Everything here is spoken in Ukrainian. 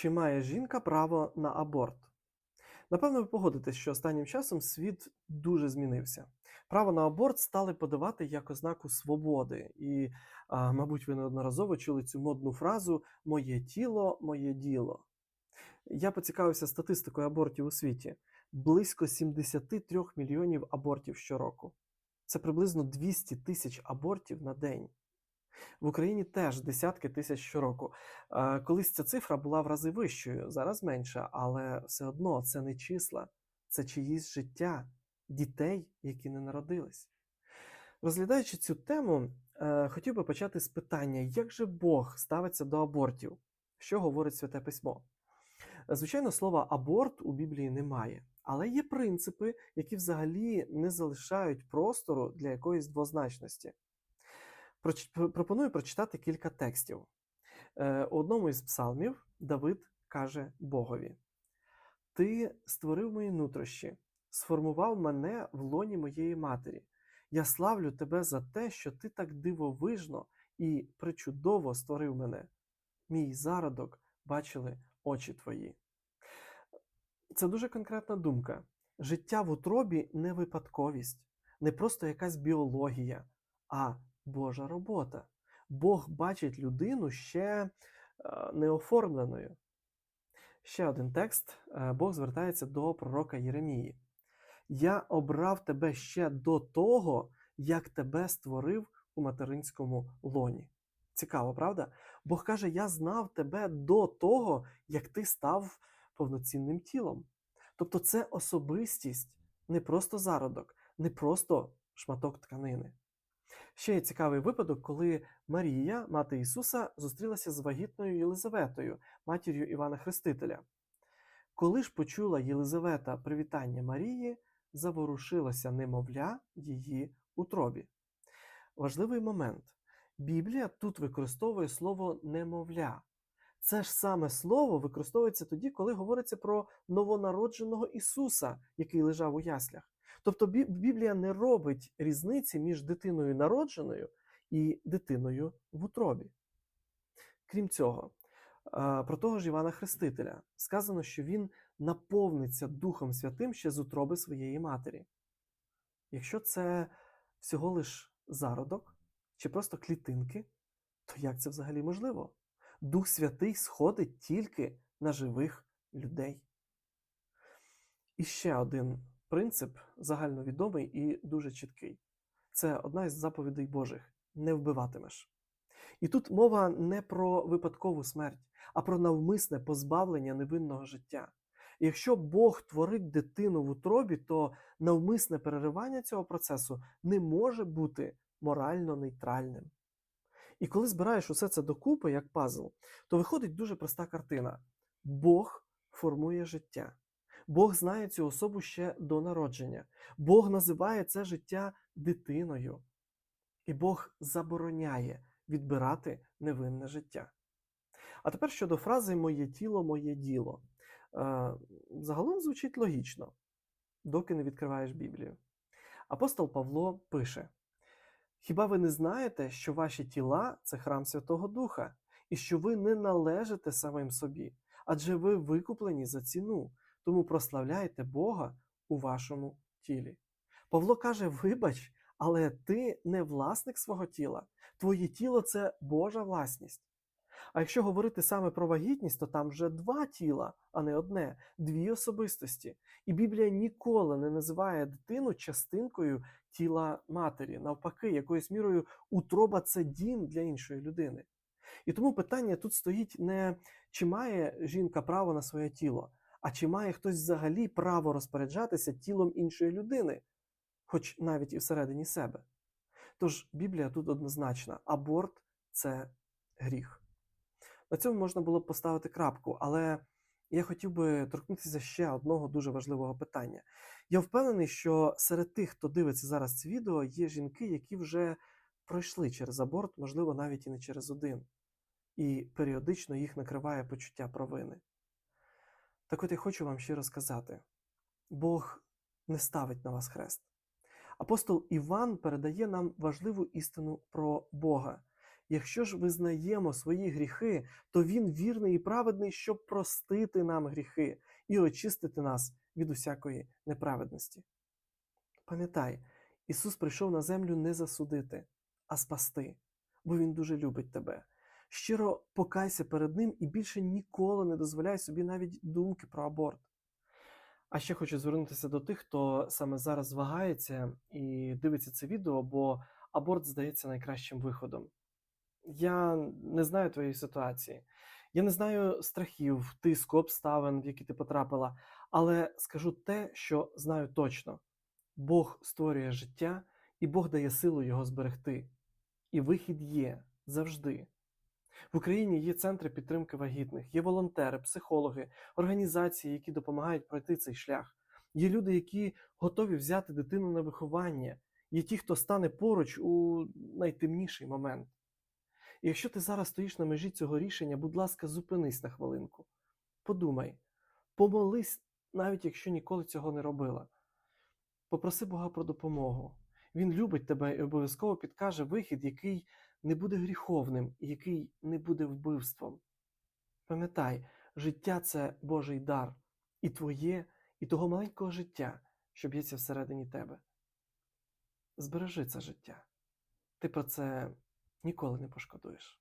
Чи має жінка право на аборт? Напевно, ви погодитесь, що останнім часом світ дуже змінився. Право на аборт стали подавати як ознаку свободи. І, мабуть, ви неодноразово чули цю модну фразу Моє тіло, моє діло. Я поцікавився статистикою абортів у світі. Близько 73 мільйонів абортів щороку. Це приблизно 200 тисяч абортів на день. В Україні теж десятки тисяч щороку. Е, Колись ця цифра була в рази вищою, зараз менша, але все одно це не числа, це чиїсь життя, дітей, які не народились. Розглядаючи цю тему, е, хотів би почати з питання, як же Бог ставиться до абортів? Що говорить Святе Письмо? Звичайно, слова аборт у Біблії немає, але є принципи, які взагалі не залишають простору для якоїсь двозначності. Пропоную прочитати кілька текстів. Е, У одному із псалмів Давид каже Богові: Ти створив мої нутрощі, сформував мене в лоні моєї матері. Я славлю тебе за те, що ти так дивовижно і причудово створив мене. Мій зародок бачили очі твої. Це дуже конкретна думка. Життя в утробі не випадковість, не просто якась біологія, а Божа робота. Бог бачить людину ще е, неоформленою. Ще один текст. Е, Бог звертається до пророка Єремії. Я обрав тебе ще до того, як тебе створив у материнському лоні. Цікаво, правда? Бог каже: Я знав тебе до того, як ти став повноцінним тілом. Тобто, це особистість, не просто зародок, не просто шматок тканини. Ще є цікавий випадок, коли Марія, мати Ісуса, зустрілася з вагітною Єлизаветою, матір'ю Івана Хрестителя. Коли ж почула Єлизавета привітання Марії, заворушилося немовля її утробі. Важливий момент. Біблія тут використовує слово немовля. Це ж саме слово використовується тоді, коли говориться про новонародженого Ісуса, який лежав у яслях. Тобто Біблія не робить різниці між дитиною народженою і дитиною в утробі. Крім цього, про того ж Івана Хрестителя сказано, що він наповниться Духом Святим ще з утроби своєї матері. Якщо це всього лиш зародок чи просто клітинки, то як це взагалі можливо? Дух Святий сходить тільки на живих людей. І ще один принцип загальновідомий і дуже чіткий. Це одна із заповідей Божих не вбиватимеш. І тут мова не про випадкову смерть, а про навмисне позбавлення невинного життя. Якщо Бог творить дитину в утробі, то навмисне переривання цього процесу не може бути морально нейтральним. І коли збираєш усе це докупи, як пазл, то виходить дуже проста картина: Бог формує життя. Бог знає цю особу ще до народження. Бог називає це життя дитиною. І Бог забороняє відбирати невинне життя. А тепер щодо фрази Моє тіло, моє діло. Е, Загалом звучить логічно, доки не відкриваєш Біблію. Апостол Павло пише: Хіба ви не знаєте, що ваші тіла це храм Святого Духа, і що ви не належите самим собі, адже ви викуплені за ціну, тому прославляйте Бога у вашому тілі. Павло каже: Вибач, але ти не власник свого тіла, твоє тіло це Божа власність. А якщо говорити саме про вагітність, то там вже два тіла, а не одне, дві особистості. І Біблія ніколи не називає дитину частинкою тіла матері. Навпаки, якоюсь мірою утроба це дім для іншої людини. І тому питання тут стоїть не чи має жінка право на своє тіло, а чи має хтось взагалі право розпоряджатися тілом іншої людини, хоч навіть і всередині себе. Тож Біблія тут однозначна: аборт це гріх. На цьому можна було б поставити крапку, але я хотів би торкнутися ще одного дуже важливого питання. Я впевнений, що серед тих, хто дивиться зараз це відео, є жінки, які вже пройшли через аборт, можливо, навіть і не через один, і періодично їх накриває почуття провини. Так от я хочу вам щиро сказати: Бог не ставить на вас хрест. Апостол Іван передає нам важливу істину про Бога. Якщо ж визнаємо свої гріхи, то Він вірний і праведний, щоб простити нам гріхи і очистити нас від усякої неправедності. Пам'ятай, Ісус прийшов на землю не засудити, а спасти, бо Він дуже любить тебе. Щиро покайся перед Ним і більше ніколи не дозволяй собі навіть думки про аборт. А ще хочу звернутися до тих, хто саме зараз вагається і дивиться це відео, бо аборт здається найкращим виходом. Я не знаю твоєї ситуації, я не знаю страхів, тиску, обставин, в які ти потрапила, але скажу те, що знаю точно: Бог створює життя, і Бог дає силу його зберегти. І вихід є завжди. В Україні є центри підтримки вагітних, є волонтери, психологи, організації, які допомагають пройти цей шлях. Є люди, які готові взяти дитину на виховання, є ті, хто стане поруч у найтемніший момент. І якщо ти зараз стоїш на межі цього рішення, будь ласка, зупинись на хвилинку. Подумай, помолись, навіть якщо ніколи цього не робила. Попроси Бога про допомогу. Він любить тебе і обов'язково підкаже вихід, який не буде гріховним який не буде вбивством. Пам'ятай, життя це Божий дар, і твоє, і того маленького життя, що б'ється всередині тебе. Збережи це життя. Ти про це ніколи не пошкодуєш.